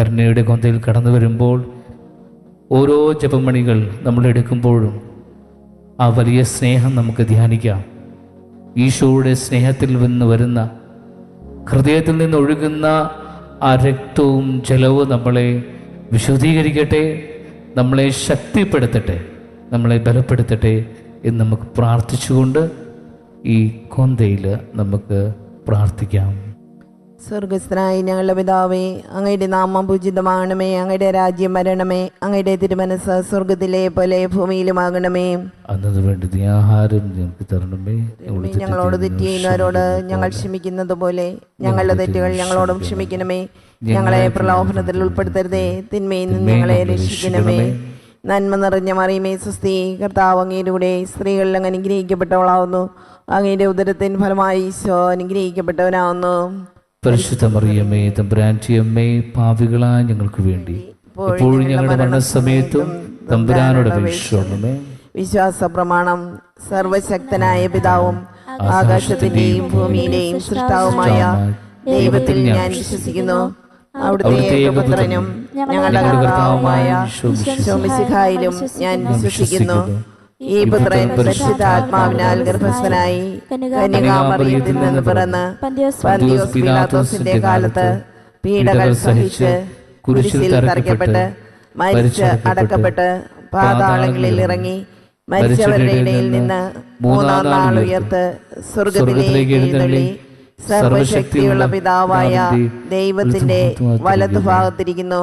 കരുണയുടെ കൊന്തയിൽ കടന്നു വരുമ്പോൾ ഓരോ ജപമണികൾ നമ്മൾ എടുക്കുമ്പോഴും ആ വലിയ സ്നേഹം നമുക്ക് ധ്യാനിക്കാം. ഈശോയുടെ സ്നേഹത്തിൽ നിന്ന് വരുന്ന ഹൃദയത്തിൽ നിന്ന് ഒഴുകുന്ന ആ രക്തവും ജലവും നമ്മളെ വിശുദ്ധീകരിക്കട്ടെ നമ്മളെ ശക്തിപ്പെടുത്തട്ടെ നമ്മളെ ബലപ്പെടുത്തട്ടെ എന്ന് നമുക്ക് പ്രാർത്ഥിച്ചുകൊണ്ട് ഈ കൊന്തയിൽ നമുക്ക് പ്രാർത്ഥിക്കാം. സ്വർഗസ്ഥനായ ഞങ്ങളുടെ പിതാവേ അങ്ങയുടെ നാമം പൂജിതമാകണമേ അങ്ങയുടെ രാജ്യം വരണമേ അങ്ങയുടെ തിരുമനസ് സ്വർഗത്തിലെ പോലെ ഭൂമിയിലുമാകണമേ. അന്നത് വേണ്ടി ആഹാരം ഞങ്ങൾക്ക് തരണമേ. ഞങ്ങളോട് തെറ്റ് ചെയ്യുന്നവരോട് ഞങ്ങൾ ക്ഷമിക്കുന്നത് പോലെ ഞങ്ങളുടെ തെറ്റുകൾ ഞങ്ങളോടും ക്ഷമിക്കണമേ. ഞങ്ങളെ പ്രലോഭനത്തിൽ ഉൾപ്പെടുത്തരുതേ. തിന്മയിൽ നിന്ന് ഞങ്ങളെ രക്ഷിക്കണമേ. നന്മ നിറഞ്ഞ മറിയമേ സുസ്തി കർത്താവ് അങ്ങയിലൂടെ സ്ത്രീകളിൽ അങ്ങ് അനുഗ്രഹിക്കപ്പെട്ടവളാവുന്നു. അങ്ങയുടെ ഉദരത്തിൻ ഫലമായി ഈശോ അനുഗ്രഹിക്കപ്പെട്ടവനാവുന്നു. പരിശുദ്ധ മറിയമ്മേ തമ്പുരാന്റെ അമ്മേ പാവികളായ ഞങ്ങൾക്ക് വേണ്ടി. ഇപ്പോഴും ഞങ്ങളുടെ മരണസമയത്തും തമ്പുരാനോട് അപേക്ഷിച്ചോണമേ. വിശ്വാസ പ്രമാണം സർവശക്തനായ പിതാവും ആകാശത്തിന്റെയും ഭൂമിയിലെയും സൃഷ്ടാവുമായ ദൈവത്തിൽ ഞാൻ വിശ്വസിക്കുന്നു. അവിടുത്തെ ഏകപുത്രനും ഞങ്ങളുടെ കർത്താവുമായ ഞാൻ വിശ്വസിക്കുന്നു. ഈ പുത്രൻ പരിശുദ്ധാത്മാവിനാൽ ഗർഭസ്ഥനായി കന്യകാമറിയത്തിൽ നിന്ന് പിറന്ന് പന്തിയോസ് പിലാത്തോസിന്റെ കാലത്ത് പീഡകൾ സഹിച്ച് കുരിശിൽ തറയ്ക്കപ്പെട്ട് മരിച്ച് അടക്കപ്പെട്ട് പാതാളങ്ങളിൽ ഇറങ്ങി മരിച്ചവരുടെ ഇടയിൽ നിന്ന് മൂന്നാം നാൾ ഉയർത്ത് സ്വർഗത്തിലേക്ക് എഴുന്നള്ളി സർവശക്തിയുള്ള പിതാവായ ദൈവത്തിന്റെ വലതുഭാഗത്തിരിക്കുന്നു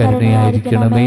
കരുണയായിരിക്കണമേ.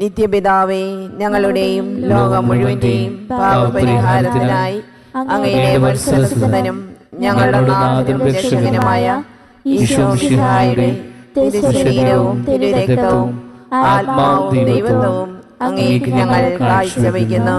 നിത്യപിതാവേ ഞങ്ങളുടെയും ലോകം മുഴുവന്റെയും പാപപരിഹാരത്തിനായി അങ്ങയുടെ വത്സലസുതനും ഞങ്ങളുടെ നാഥനും രക്ഷകനുമായ തിരുശരീരവും തിരുരക്തവും ആത്മാവും ദൈവത്വവും അങ്ങേക്ക് ഞങ്ങൾ കാഴ്ചവെക്കുന്നു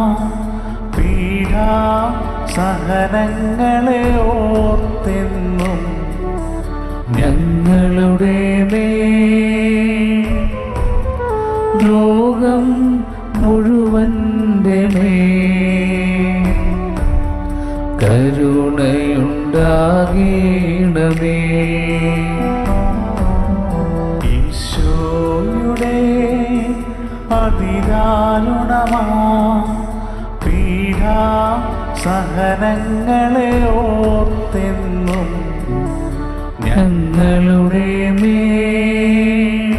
സഹനങ്ങളെ ഓർത്തെന്നും ഞങ്ങളുടെ മേ ലോകം മുഴുവന്റെ മേ കരുണയുണ്ടാകേണമേ. ഈശോയുടെ അതിദാരുണമാ പീഡാ സഹനങ്ങളെ ഓർത്തെന്നും ഞങ്ങളുടെ മേൽ.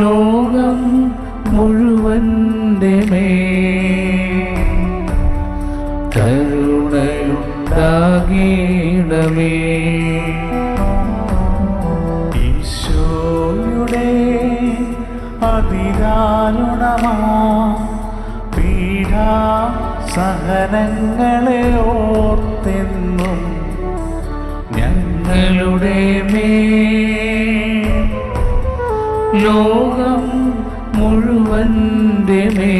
ലോകം മുഴുവന്റെ മേൽ. കരുണയുണ്ടാകേണമേ. ഈശോയുടെ അതിദാരുണമാ പീഡാ സഹനങ്ങളെ ഓർത്തെന്നും ഞങ്ങളുടെ മേ ലോകം മുഴുവന്റെ മേ.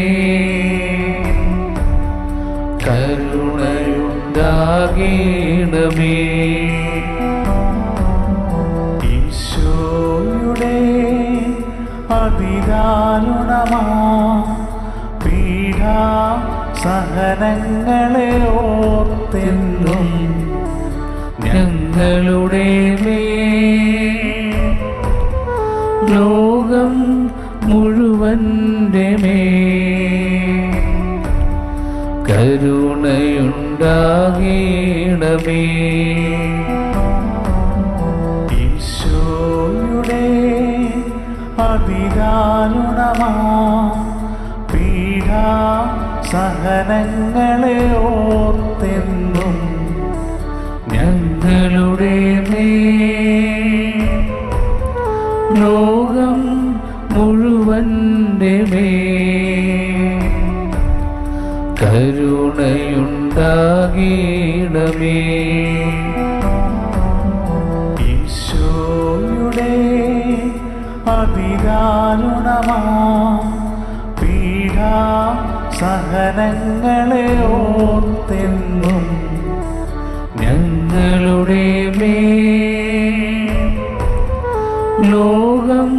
കരുണയുണ്ടാകേണമേ. ഈശോയുടെ അതിദാരുണമാ സഹനങ്ങളെ ഓർത്തെന്നും ഞങ്ങളുടെ ലോകം മുഴുവന്റെ മേ കരുണയുണ്ടാകേണമേ. ഈശോയുടെ അതിദാരുണമാ പീഡാ സഹനങ്ങളെ ഓർത്തെന്നും ഞങ്ങളുടെ ലോകം മുഴുവന്റെ മേ ഈശോയുടെ അതിദാരുണമാ സഹനങ്ങളെ ഓർത്തെന്നും ഞങ്ങളുടെ മേ ലോകം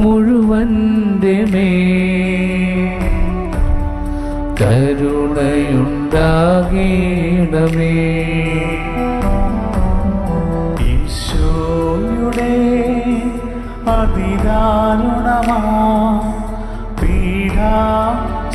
മുഴുവന്റെ മേ കരുണയുണ്ടാകേണമേ. ഈശോയുടെ അതിദാരുണമാ പീഡാ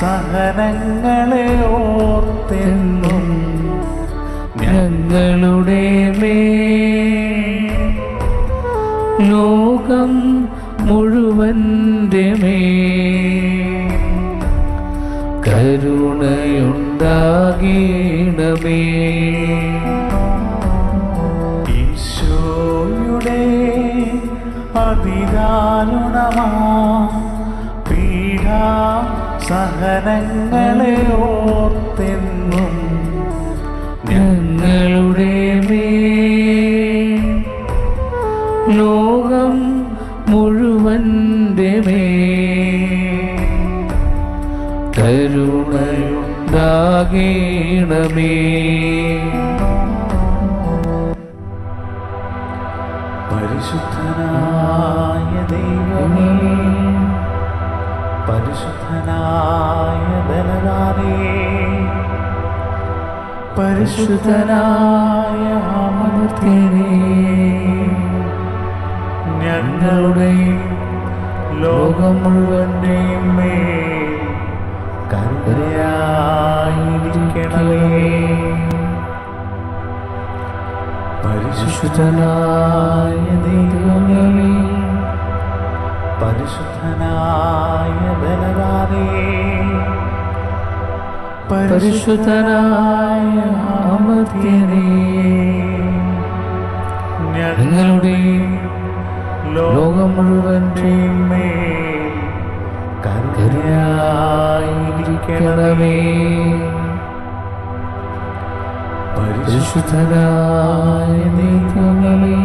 സഹനങ്ങളെ ഓർത്തെന്നും ഞങ്ങളുടെ മേ ലോകം മുഴുവന്റെ മേ കരുണയുണ്ടാകേണമേ. ഈശോയുടെ അതിദാരുണമാ പീഡാ സഹനങ്ങളെ ഓർത്തെന്നും ഞങ്ങളുടെ മേ ലോകം മുഴുവന്റെ മേ കരുണയുണ്ടാകേണമേ. പരിശുദ്ധനായ ദൈവമേ. പരിശുദ്ധനായ ബലവാനേ പരിശുദ്ധനായ അമർത്യനേ ഞങ്ങളുടെയും ലോകം മുഴുവന്റെയും മേൽ കരുതയായിരിക്കണമേ പരിശുദ്ധനായ ദൈവമേ. പരിശുദ്ധനായ ബലവാനേ പരിശുദ്ധനായ അമർത്യനേ. ഞങ്ങളുടെയും ലോകം മുഴുവൻ കരുണയായിരിക്കണമേ. പരിശുദ്ധനായ ദൈവമേ.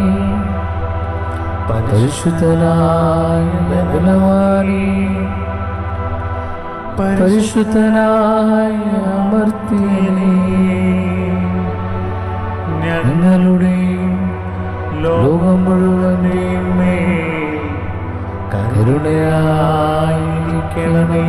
പരിശുദ്ധനായ ബലവാനേ പരിശുദ്ധനായ അമർത്തിയനെ ഞങ്ങളുടെ ലോകം മുഴുവനെയും കരുണയായിരിക്കണമേ.